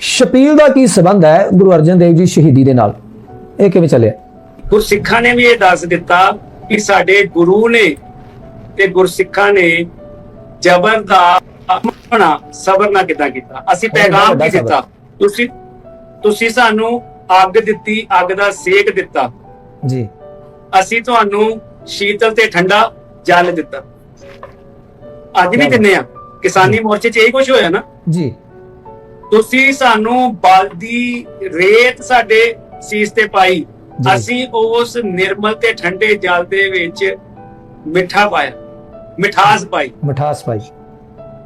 ਸ਼ਪੀਲ ਦਾ ਕੀ ਸਬੰਧ ਹੈ ਗੁਰੂ ਅਰਜਨ ਦੇਵ ਜੀ ਸ਼ਹੀਦੀ ਦੇ ਨਾਲ? ਇਹ ਕਿਵੇਂ ਚੱਲਿਆ? ਗੁਰਸਿੱਖਾਂ ਨੇ ਵੀ ਇਹ ਦੱਸ ਦਿੱਤਾ ਕਿ ਸਾਡੇ ਗੁਰੂ ਨੇ ਤੇ ਗੁਰਸਿੱਖਾਂ ਨੇ ਜ਼ਬਰ ਦਾ ਆਪਣਾ ਸਬਰ ਨਾ ਕਿਦਾਂ ਕੀਤਾ? ਅਸੀਂ ਪੈਗਾਮ ਕੀ। ਦਿੱਤਾ। ਤੁਸੀਂ ਤੁਸੀਂ ਸਾਨੂੰ ਅੱਗ ਦਿੱਤੀ ਅੱਗ ਦਾ ਸੇਕ ਦਿੱਤਾ। ਜੀ। ਅਸੀਂ ਤੁਹਾਨੂੰ ਸ਼ੀਤਲ ਤੇ ਠੰਡਾ ਜਲ ਦਿੱਤਾ। ਅੱਜ ਵੀ ਦਿੰਨੇ ਆ ਕਿਸਾਨੀ ਮੋਰਚੇ 'ਚ ਇਹੀ ਕੁਝ ਹੋਇਆ ਨਾ? ਜੀ। ਤੁਸੀਂ ਸਾਨੂੰ ਬਲਦੀ ਰੇਤ ਸਾਡੇ ਸੀਸ ਤੇ ਪਾਈ। ਅਸੀਂ ਉਸ ਨਿਰਮਲ ਤੇ ਠੰਡੇ ਜਲ ਦੇ ਵਿੱਚ ਮਿੱਠਾ ਪਾਇਆ। ਮਿਠਾਸ ਪਾਈ। ਮਠਾਸ ਭਾਈ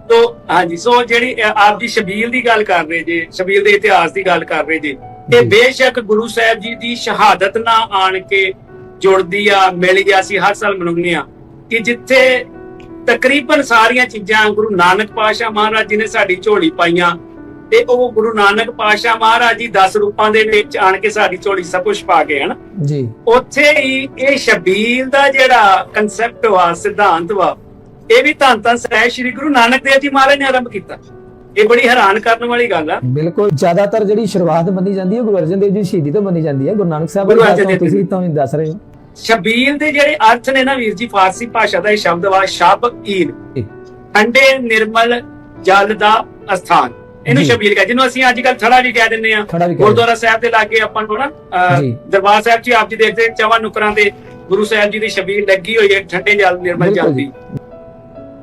ਤੋ ਹਾਂਜੀ ਸੋ ਜਿਹੜੀ ਆਪ ਜੀ ਸ਼ਬੀਲ ਦੀ ਗੱਲ ਕਰ ਰਹੇ ਜੇ ਸ਼ਬੀਲ ਦੇ ਇਤਿਹਾਸ ਦੀ ਗੱਲ ਕਰ ਰਹੇ ਜੇ ਇਹ ਜੀ। ਬੇਸ਼ੱਕ ਗੁਰੂ ਸਾਹਿਬ ਜੀ ਦੀ ਸ਼ਹਾਦਤ ਨਾਲ ਆਣ ਕੇ ਜੁੜਦੀ ਆ ਮਿਲ ਗਿਆ ਸੀ ਹਰ ਸਾਲ ਮਨਾਉਂਦੇ ਆ। ਕਿ ਜਿੱਥੇ ਤਕਰੀਬਨ ਸਾਰੀਆਂ ਚੀਜ਼ਾਂ ਗੁਰੂ ਨਾਨਕ ਪਾਸ਼ਾ ਮਹਾਰਾਜ ਜੀ ਨੇ ਸਾਡੀ ਝੋਲੀ ਪਾਈਆਂ ਤੇ ਉਹ ਗੁਰੂ ਨਾਨਕ ਪਾਸ਼ਾ ਮਹਾਰਾਜ ਜੀ 10 ਰੂਪਾਂ ਦੇ ਵਿੱਚ ਆਣ ਕੇ ਸਾਡੀ ਝੋਲੀ ਸਭ ਕੁਝ ਪਾ ਗਏ ਹਨ? ਜੀ। ਉੱਥੇ ਹੀ ਇਹ ਸ਼ਬੀਲ ਦਾ ਜਿਹੜਾ ਕਨਸੈਪਟ ਵਾ ਸਿਧਾਂਤ ਵਾ ਇਹ ਵੀ ਧੰਨ ਧੰਨ ਸਹਿ ਸ੍ਰੀ ਗੁਰੂ ਨਾਨਕ ਦੇਵ ਜੀ ਮਹਾਰਾਜ ਨੇ ਆਰੰਭ ਕੀਤਾ। ਇਹ ਬੜੀ ਹੈਰਾਨ ਕਰਨ ਵਾਲੀ ਗੱਲ ਆ। ਬਿਲਕੁਲ ਜ਼ਿਆਦਾਤਰ ਜਿਹੜੀ ਸ਼ੁਰੂਆਤ ਮੰਨੀ ਜਾਂਦੀ ਹੈ ਗੁਰੂ ਅਰਜਨ ਦੇਵ ਜੀ ਸ਼ਹੀਦੀ ਤੋਂ ਮੰਨੀ ਜਾਂਦੀ ਹੈ। ਗੁਰੂ ਨਾਨਕ ਸਾਹਿਬ ਜੀ। ਤੁਸੀਂ ਤਾਂ ਦੱਸ ਰਹੇ ਹੋ। ਸ਼ਬੀਲ ਦੇ ਜਿਹੜੇ ਅਰਥ ਨੇ ਨਾ ਵੀਰ ਜੀ ਫਾਰਸੀ ਭਾਸ਼ਾ ਦਾ ਇਹ ਸ਼ਬਦ ਵਾ ਸ਼ਬ ਈਨ ਜੀ। ਠੰਡੇ ਨਿਰਮਲ ਜਲ ਦਾ ਅਸਥਾਨ। ਇਹਨੂੰ। ਸ਼ਬੀਲ ਕਹਿੰਦੇ ਜਿਹਨੂੰ ਅਸੀਂ ਅੱਜ ਕੱਲ ਥੜਾ ਵੀ ਕਹਿ ਦਿੰਦੇ ਆ ਥੜਾ ਵੀ ਕਹਿ ਗੁਰਦੁਆਰਾ ਸਾਹਿਬ ਦੇ ਲਾਗੇ ਆਪਾਂ ਨੂੰ ਨਾ ਜੀ। ਦਰਬਾਰ ਸਾਹਿਬ 'ਚ ਆਪ ਜੀ ਦੇਖਦੇ ਚਵਾਂ ਨੁਕਰਾਂ ਦੇ ਗੁਰੂ ਸਾਹਿਬ ਜੀ ਦੀ ਸ਼ਬੀਲ ਲੱਗੀ ਹੋਈ ਹੈ ਠੰਡੇ ਜਲ ਨਿਰਮਲ ਜਲ ਦੀ।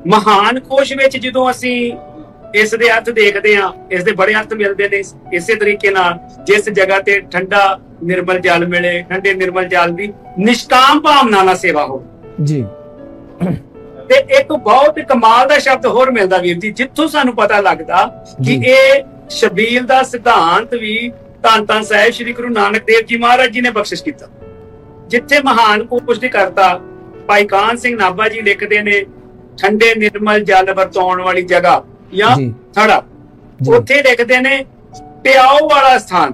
ਮਹਾਨ ਕੋਸ਼ ਵਿੱਚ ਜਦੋਂ ਅਸੀਂ ਇਸ ਦੇ ਅਰਥ ਦੇਖਦੇ ਆ ਇਸ ਦੇ ਬੜੇ ਅਰਥ ਮਿਲਦੇ ਨੇ ਇਸੇ ਤਰੀਕੇ ਨਾਲ ਜਿਸ ਜਗ੍ਹਾ ਤੇ ਠੰਡਾ ਨਿਰਮਲ ਜਲ ਮਿਲੇ ਠੰਡੇ ਨਿਰਮਲ ਜਲ ਦੀ ਨਿਸ਼ਕਾਮ ਭਾਵਨਾ ਨਾਲ ਸੇਵਾ ਹੋ ਜੀ। ਤੇ ਇੱਕ ਬਹੁਤ ਕਮਾਲ ਦਾ ਸ਼ਬਦ ਹੋਰ ਮਿਲਦਾ ਵੀਰ ਜੀ ਜਿੱਥੋਂ ਸਾਨੂੰ ਪਤਾ ਲੱਗਦਾ ਕਿ। ਇਹ ਸ਼ਬੀਲ ਦਾ ਸਿਧਾਂਤ ਵੀ ਧੰਨ ਧੰਨ ਸਾਹਿਬ ਸ੍ਰੀ ਗੁਰੂ ਨਾਨਕ ਦੇਵ ਜੀ ਮਹਾਰਾਜ ਜੀ ਨੇ ਬਖਸ਼ਿਸ਼ ਕੀਤਾ। ਜਿੱਥੇ ਮਹਾਨ ਕੋਸ਼ ਦੀ ਕਰਤਾ ਭਾਈ ਕਾਨ ਸਿੰਘ ਨਾਭਾ ਜੀ ਲਿਖਦੇ ਨੇ ਠੰਡੇ ਨਿਰਮਲ ਜਲ ਵਰਤਾਉਣ ਵਾਲੀ ਜਗ੍ਹਾ ਜਾਂ ਥੜਾ ਉੱਥੇ ਲਿਖਦੇ ਨੇ ਪਿਆਓ ਵਾਲਾ ਸਥਾਨ।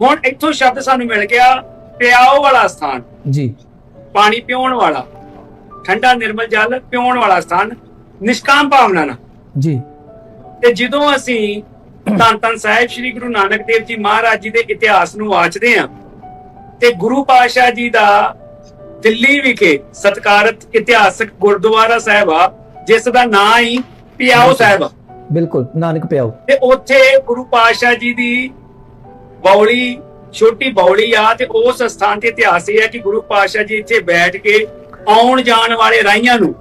ਹੁਣ ਇੱਥੋਂ ਸ਼ਬਦ ਸਾਨੂੰ ਮਿਲ ਗਿਆ ਪਿਆਓ ਵਾਲਾ ਸਥਾਨ। ਜੀ। ਪਾਣੀ ਪਿਉਣ ਵਾਲਾ। ਠੰਡਾ ਨਿਰਮਲ ਜਲ ਪਿਉਣ ਵਾਲਾ ਸਥਾਨ ਨਿਸ਼ਕਾਮ ਭਾਵਨਾ ਨਾਲ। ਜੀ। ਤੇ ਜਦੋਂ ਅਸੀਂ ਧੰਨ ਧੰਨ ਸਾਹਿਬ ਸ੍ਰੀ ਗੁਰੂ ਨਾਨਕ ਦੇਵ ਜੀ ਮਹਾਰਾਜ ਜੀ ਦੇ ਇਤਿਹਾਸ ਨੂੰ ਵਾਚਦੇ ਹਾਂ ਤੇ ਗੁਰੂ ਪਾਤਸ਼ਾਹ ਜੀ ਦਾ ਦਿੱਲੀ ਵਿਖੇ ਸਤਕਾਰਤ ਇਤਿਹਾਸਕ ਗੁਰਦੁਆਰਾ ਸਾਹਿਬ ਆ ਜਿਸ ਦਾ ਨਾਂ ਹੀ ਪਿਆਓ ਸਾਹਿਬ ਆ। ਬਿਲਕੁਲ ਨਾਨਕ ਪਿਆਓ ਤੇ ਉੱਥੇ ਗੁਰੂ ਪਾਤਸ਼ਾਹ ਜੀ ਦੀ ਬੌਲੀ ਛੋਟੀ ਬੌਲੀ ਆ ਤੇ ਉਸ ਸਥਾਨ ਤੇ ਇਤਿਹਾਸ ਇਹ ਹੈ ਕਿ ਗੁਰੂ ਪਾਤਸ਼ਾਹ ਜੀ ਇੱਥੇ ਬੈਠ ਕੇ ਆਉਣ ਜਾਣ ਵਾਲੇ ਰਾਈਆਂ ਨੂੰ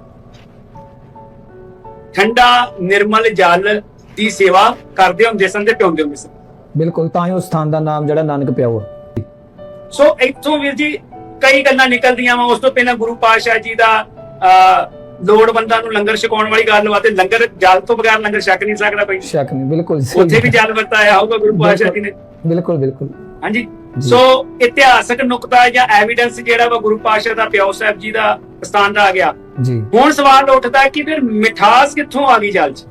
ਠੰਡਾ ਨਿਰਮਲ ਜਲ ਦੀ ਸੇਵਾ ਕਰਦੇ ਹੁੰਦੇ ਸਨ ਤੇ ਪਿਉਂਦੇ ਹੁੰਦੇ ਸਨ। ਬਿਲਕੁਲ ਤਾਂ ਹੀ ਉਸ ਸਥਾਨ ਦਾ ਨਾਮ ਜਿਹੜਾ ਨਾਨਕ ਪਿਆਓ ਹੈ ਸੋ ਇੱਥੋਂ ਵੀਰ ਜੀ ਕਈ ਗੱਲਾਂ ਨਿਕਲਦੀਆਂ ਵਾ ਉਸ ਤੋਂ ਪਹਿਲਾਂ ਗੁਰੂ ਪਾਤਸ਼ਾਹ ਜੀ ਦਾ ਲੋੜਵੰਦਾਂ ਨੂੰ ਲੰਗਰ ਛਕਾਉਣ ਵਾਲੀ ਗੱਲ ਵਾ ਤੇ ਲੰਗਰ ਜਲ ਤੋਂ ਬਗੈਰ ਲੰਗਰ ਛਕ ਨਹੀਂ ਸਕਦਾ ਕੋਈ। ਸ਼ੱਕ ਨਹੀਂ ਬਿਲਕੁਲ ਉੱਥੇ ਵੀ ਜਲ ਵਰਤਾਇਆ ਹੋਊਗਾ ਗੁਰੂ ਪਾਤਸ਼ਾਹ ਜੀ ਨੇ। ਬਿਲਕੁਲ ਬਿਲਕੁਲ। ਹਾਂਜੀ। ਸੋ ਇਤਿਹਾਸਕ ਨੁਕਤਾ ਜਾਂ ਐਵੀਡੈਂਸ ਜਿਹੜਾ ਵਾ ਗੁਰੂ ਪਾਤਸ਼ਾਹ ਦਾ ਪਿਓ ਸਾਹਿਬ ਜੀ ਦਾ ਸਥਾਨ ਦਾ ਆ ਗਿਆ। ਜੀ। ਹੁਣ ਸਵਾਲ ਉੱਠਦਾ ਕਿ ਫਿਰ ਮਿਠਾਸ ਕਿੱਥੋਂ ਆ ਗਈ ਜਲ 'ਚ?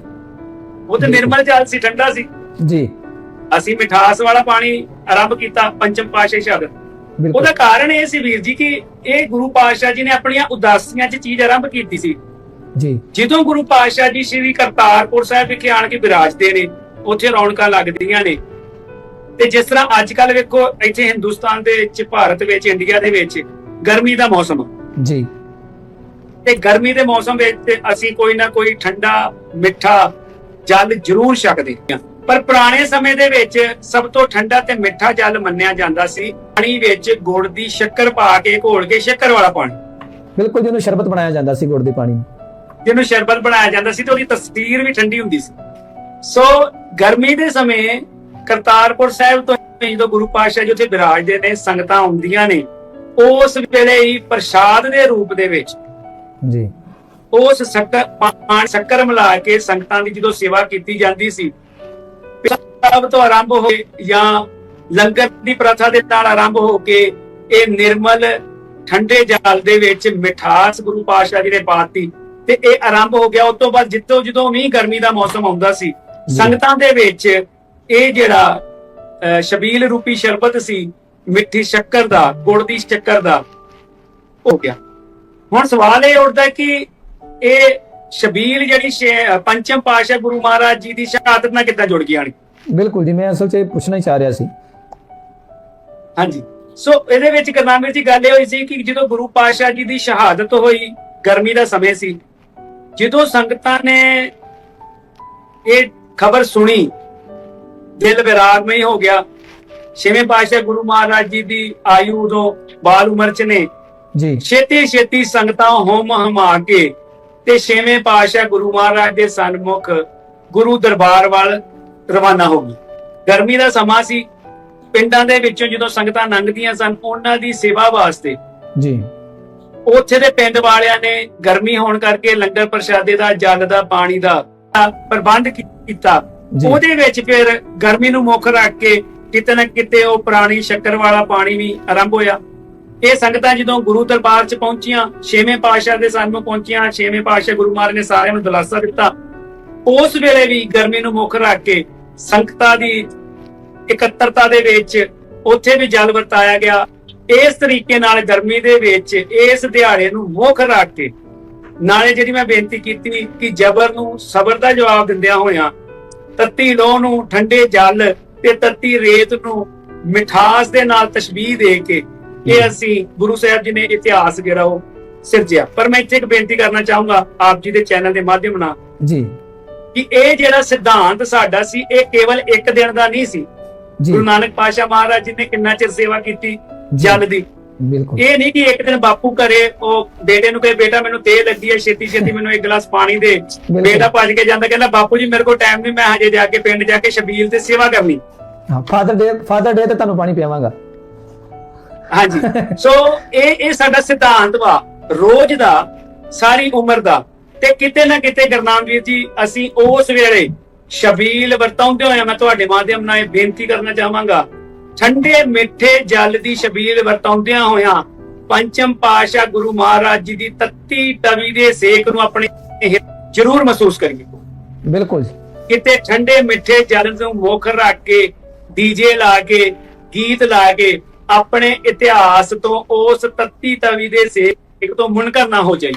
ਉਹ ਤੇ। ਨਿਰਮਲ ਜਲ ਸੀ ਠੰਡਾ ਸੀ। ਜੀ। ਅਸੀਂ ਮਿਠਾਸ ਵਾਲਾ ਪਾਣੀ ਆਰੰਭ ਕੀਤਾ ਪੰਚਮ ਸ਼ਬਦ। ਬਿਲਕੁਲ। ਉਹਦਾ ਕਾਰਨ ਇਹ ਸੀ ਵੀਰ ਜੀ ਕਿ ਇਹ ਗੁਰੂ ਪਾਤਸ਼ਾਹ ਜੀ ਨੇ ਆਪਣੀਆਂ ਉਦਾਸੀਆਂ 'ਚ ਚੀਜ਼ ਆਰੰਭ ਕੀਤੀ ਸੀ। ਜੀ। ਜਦੋਂ ਗੁਰੂ ਪਾਤਸ਼ਾਹ ਜੀ ਸ੍ਰੀ ਕਰਤਾਰਪੁਰ ਸਾਹਿਬ ਵਿਖੇ ਆਣ ਕੇ ਵਿਰਾਜਦੇ ਨੇ ਉੱਥੇ ਰੌਣਕਾਂ ਲੱਗਦੀਆਂ ਨੇ। ਤੇ ਜਿਸ ਤਰ੍ਹਾਂ ਅੱਜ ਕੱਲ ਵੇਖੋ ਇੱਥੇ ਹਿੰਦੁਸਤਾਨ ਦੇ ਵਿੱਚ ਭਾਰਤ ਵਿੱਚ ਇੰਡੀਆ ਦੇ ਵਿੱਚ ਗਰਮੀ ਦਾ ਮੌਸਮ। ਜੀ। ਤੇ ਗਰਮੀ ਦੇ ਮੌਸਮ ਵਿੱਚ ਅਸੀਂ ਕੋਈ ਨਾ ਕੋਈ ਠੰਡਾ ਮਿੱਠਾ ਜਲ ਜ਼ਰੂਰ ਛਕਦੇ ਹਾਂ। ਪਰ ਪੁਰਾਣੇ ਸਮੇਂ ਦੇ ਵਿੱਚ ਸਭ ਤੋਂ ਠੰਡਾ ਤੇ ਮਿੱਠਾ ਜਲ ਮੰਨਿਆ ਜਾਂਦਾ ਸੀ। ਪਾਣੀ ਵਿੱਚ ਗੁੜ ਦੀ ਸ਼ੱਕਰ ਪਾ ਕੇ ਘੋਲ ਕੇ ਸ਼ੱਕਰ ਵਾਲਾ ਪਾਣੀ। ਬਿਲਕੁਲ ਜਿਹਨੂੰ ਸ਼ਰਬਤ ਬਣਾਇਆ ਜਾਂਦਾ ਸੀ ਗੁੜ ਦੇ ਪਾਣੀ। ਨੂੰ। ਜਿਹਨੂੰ ਸ਼ਰਬਤ ਬਣਾਇਆ ਜਾਂਦਾ ਸੀ ਤੇ ਉਹਦੀ ਤਸਵੀਰ ਵੀ ਠੰਡੀ ਹੁੰਦੀ ਸੀ। ਸੋ ਗਰਮੀ ਦੇ ਸਮੇਂ ਕਰਤਾਰਪੁਰ ਸਾਹਿਬ ਤੋਂ ਜਦੋਂ ਗੁਰੂ ਪਾਤਸ਼ਾਹ ਜੀ ਉੱਥੇ ਬਿਰਾਜਦੇ ਨੇ ਸੰਗਤਾਂ ਆਉਂਦੀਆਂ ਨੇ ਉਸ ਵੇਲੇ ਹੀ ਪ੍ਰਸ਼ਾਦ ਦੇ ਰੂਪ ਦੇ ਵਿੱਚ ਜੀ। ਉਸ ਸ਼ੱਕਰ ਪਾਣੀ ਸ਼ੱਕਰ ਮਿਲਾ ਕੇ ਸੰਗਤਾਂ ਦੀ ਜਦੋਂ ਸੇਵਾ ਕੀਤੀ ਜਾਂਦੀ ਸੀ ਸਭ ਤੋਂ ਆਰੰਭ ਹੋਏ ਜਾਂ ਲੰਗਰ ਦੀ ਪ੍ਰਥਾ ਦੇ ਨਾਲ ਆਰੰਭ ਹੋ ਕੇ ਇਹ ਨਿਰਮਲ ਠੰਡੇ ਜਲ ਦੇ ਵਿੱਚ ਮਿਠਾਸ ਗੁਰੂ ਪਾਤਸ਼ਾਹ ਜੀ ਨੇ ਪਾਤੀ ਤੇ ਇਹ ਆਰੰਭ ਹੋ ਗਿਆ। ਉਸ ਤੋਂ ਬਾਅਦ ਜਿੱਤੋਂ ਜਦੋਂ ਵੀ ਗਰਮੀ ਦਾ ਮੌਸਮ ਆਉਂਦਾ ਸੀ ਸੰਗਤਾਂ ਦੇ ਵਿੱਚ ਇਹ ਜਿਹੜਾ ਸ਼ਬੀਲ ਰੂਪੀ ਸ਼ਰਬਤ ਸੀ ਮਿੱਠੀ ਸ਼ੱਕਰ ਦਾ ਗੁੜ ਦੀ ਸ਼ੱਕਰ ਦਾ ਹੋ ਗਿਆ। ਹੁਣ ਸਵਾਲ ਇਹ ਉੱਠਦਾ ਕਿ ਇਹ ਸ਼ਬੀਲ ਜਿਹੜੀ ਪੰਚਮ ਪਾਸ਼ਾ ਗੁਰੂ ਮਹਾਰਾਜ ਜੀ ਦੀ ਸ਼ਹਾਦਤ ਨਾਲ ਕਿੱਦਾਂ ਜੁੜ ਗਈ ਆਣੀ ਬਿਲਕੁਲ ਜੀ ਮੈਂ ਅਸਲ 'ਚ ਇਹ ਪੁੱਛਣਾ ਹੀ ਚਾਹ ਰਿਹਾ ਸੀ। ਹਾਂਜੀ। ਸੋ ਇਹਦੇ ਵਿੱਚ ਕਰਨਾਮੇ ਦੀ ਗੱਲ ਇਹ ਹੋਈ ਸੀ ਕਿ ਜਦੋਂ ਗੁਰੂ ਪਾਤਸ਼ਾਹ ਜੀ ਦੀ ਸ਼ਹਾਦਤ ਹੋਈ ਗਰਮੀ ਦਾ ਸਮੇਂ ਸੀ ਜਦੋਂ ਸੰਗਤਾਂ ਨੇ ਇਹ ਖਬਰ ਸੁਣੀ ਦਿਲ ਵਿਰਾਗਮਈ ਹੋ ਗਿਆ। ਛੇਵੇਂ ਪਾਤਸ਼ਾਹ ਗੁਰੂ ਮਹਾਰਾਜ ਜੀ ਦੀ ਆਯੂ ਉਦੋਂ ਬਾਲ ਉਮਰ ਚ ਨੇ। ਜੀ। ਛੇਤੀ ਛੇਤੀ ਸੰਗਤਾਂ ਹੋਮ ਹਮਾ ਕੇ ਤੇ ਛੇਵੇਂ ਪਾਤਸ਼ਾਹ ਗੁਰੂ ਮਹਾਰਾਜ ਦੇ ਸਨਮੁਖ ਗੁਰੂ ਦਰਬਾਰ ਵੱਲ ਰਵਾਨਾ ਹੋ ਗਈ ਗਰਮੀ ਦਾ ਸਮਾਂ ਸੀ। ਪਿੰਡਾਂ ਦੇ ਵਿੱਚੋਂ ਜਦੋਂ ਸੰਗਤਾਂ ਲੰਘਦੀਆਂ ਸਨ ਉਹਨਾਂ ਦੀ ਸੇਵਾ ਵਾਸਤੇ ਜੀ। ਉੱਥੇ ਦੇ ਪਿੰਡ ਵਾਲਿਆਂ ਨੇ ਗਰਮੀ ਹੋਣ ਕਰਕੇ ਲੰਗਰ ਪ੍ਰਸ਼ਾਦੇ ਦਾ ਜਲ ਦਾ ਪਾਣੀ ਦਾ ਪ੍ਰਬੰਧ ਕੀਤਾ ਉਹਦੇ ਵਿੱਚ ਫਿਰ ਗਰਮੀ ਨੂੰ ਮੁੱਖ ਰੱਖ ਕੇ ਕਿਤੇ ਨਾ ਕਿਤੇ ਉਹ ਪੁਰਾਣੀ ਸ਼ੱਕਰ ਵਾਲਾ ਪਾਣੀ ਵੀ ਆਰੰਭ ਹੋਇਆ। ਇਹ ਸੰਗਤਾਂ ਜਦੋਂ ਗੁਰੂ ਦਰਬਾਰ 'ਚ ਪਹੁੰਚੀਆਂ, ਛੇਵੇਂ ਪਾਤਸ਼ਾਹ ਦੇ ਸਾਹਮਣੇ ਪਹੁੰਚੀਆਂ, ਛੇਵੇਂ ਪਾਤਸ਼ਾਹ ਗੁਰੂ ਮਹਾਰਾਜ ਨੇ ਸਾਰਿਆਂ ਨੂੰ ਦਿਲਾਸਾ ਦਿੱਤਾ। ਉਸ ਵੇਲੇ ਵੀ ਗਰਮੀ ਨੂੰ ਮੁੱਖ ਰੱਖ ਕੇ ਸੰਗਤਾਂ ਦੀ ਇਕੱਤਰਤਾ ਦੇ ਵਿੱਚ ਉੱਥੇ ਵੀ ਜਲ ਵਰਤਾਇਆ ਗਿਆ। ਇਸ ਤਰੀਕੇ ਨਾਲ ਗਰਮੀ ਦੇ ਵਿੱਚ ਇਸ ਦਿਹਾੜੇ ਨੂੰ ਮੁੱਖ ਰੱਖ ਕੇ ਨਾਲੇ ਜਿਹੜੀ ਮੈਂ ਬੇਨਤੀ ਕੀਤੀ ਕਿ ਜ਼ਬਰ ਨੂੰ ਸਬਰ ਦਾ ਜਵਾਬ ਦਿੰਦਿਆਂ ਹੋਇਆਂ ਤੱਤੀ ਲੋਹ ਨੂੰ ਠੰਡੇ ਜਲ ਤੇ ਤੱਤੀ ਰੇਤ ਨੂੰ ਮਿਠਾਸ ਦੇ ਨਾਲ ਤਸ਼ਬੀਹ ਦੇ ਕੇ ਇਹ ਅਸੀਂ ਗੁਰੂ ਸਾਹਿਬ ਜੀ ਨੇ ਇਤਿਹਾਸ ਜਿਹੜਾ ਉਹ ਸਿਰਜਿਆ। ਪਰ ਮੈਂ ਇੱਥੇ ਇੱਕ ਬੇਨਤੀ ਕਰਨਾ ਚਾਹੂੰਗਾ ਆਪ ਜੀ ਦੇ ਚੈਨਲ ਦੇ ਮਾਧਿਅਮ ਨਾਲ ਜੀ। ਕਿ ਇਹ ਜਿਹੜਾ ਸਿਧਾਂਤ ਸਾਡਾ ਸੀ ਇਹ ਕੇਵਲ ਇੱਕ ਦਿਨ ਦਾ ਨਹੀਂ ਸੀ। ਗੁਰੂ ਨਾਨਕ ਪਾਤਸ਼ਾਹ ਮਹਾਰਾਜ ਜੀ ਨੇ ਕਿੰਨਾ ਚਿਰ ਸੇਵਾ ਕੀਤੀ ਜਲ ਦੀ? ਬਿਲਕੁਲ। ਇਹ ਨਹੀਂ ਕਿ ਇੱਕ ਦਿਨ ਬਾਪੂ ਘਰੇ ਉਹ ਬੇਟੇ ਨੂੰ ਕਹੇ ਬੇਟਾ ਮੈਨੂੰ ਤੇਲ ਲੱਗੀ ਹੈ ਛੇਤੀ ਛੇਤੀ ਮੈਨੂੰ ਇੱਕ ਗਲਾਸ ਪਾਣੀ ਦੇ। ਬੇਟਾ ਭੱਜ ਕੇ ਜਾਂਦਾ ਕਹਿੰਦਾ ਬਾਪੂ ਜੀ ਮੇਰੇ ਕੋਲ ਟਾਈਮ ਨਹੀਂ ਮੈਂ ਹਜੇ ਜਾ ਕੇ ਪਿੰਡ ਜਾ ਕੇ ਸ਼ਬੀਲ ਤੇ ਸੇਵਾ ਕਰਨੀ। ਹਾਂ ਫਾਦਰ ਡੇ ਫਾਦਰ ਡੇ ਤੇ ਤੁਹਾਨੂੰ ਪਾਣੀ ਪਿਆਵਾਂਗਾ। ਹਾਂਜੀ। ਸੋ ਇਹ ਇਹ ਸਾਡਾ ਸਿਧਾਂਤ ਵਾ ਰੋਜ਼ ਦਾ ਸਾਰੀ ਉਮਰ ਦਾ। ਤੇ ਕਿਤੇ ਨਾ ਕਿਤੇ ਗੁਰਨਾਮ ਵੀਰ ਜੀ ਅਸੀਂ ਉਸ ਵੇਲੇ ਸ਼ਬੀਲ ਵਰਤਾਉਂਦੇ ਹੋਇਆ ਮੈਂ ਤੁਹਾਡੇ ਮਾਧਿਅਮ ਨਾਲ ਇਹ ਬੇਨਤੀ ਕਰਨਾ ਚਾਹਾਂਗਾ ਠੰਡੇ ਮਿੱਠੇ ਜਲ ਦੀ ਸ਼ਬੀਲ ਵਰਤਾਉਂਦਿਆਂ ਹੋਇਆਂ ਪੰਚਮ ਪਾਸ਼ਾ ਗੁਰੂ ਮਹਾਰਾਜ ਜੀ ਦੀ ਤੱਤੀ ਤਵੀ ਦੇ ਸੇਕ ਨੂੰ ਆਪਣੇ ਜ਼ਰੂਰ ਮਹਿਸੂਸ ਕਰੀਏ। ਬਿਲਕੁਲ ਜੀ। ਕਿਤੇ ਠੰਡੇ ਮਿੱਠੇ ਜਲ ਨੂੰ ਮੁੱਖ ਰੱਖ ਕੇ ਡੀਜੇ ਲਾ ਕੇ ਗੀਤ ਲਾ ਕੇ ਆਪਣੇ ਇਤਿਹਾਸ ਤੋਂ ਉਸ ਤੱਤੀ ਤਵੀ ਦੇ ਸੇਕ ਤੋਂ ਮੁਨਕਰ ਨਾ ਹੋ ਜਾਈ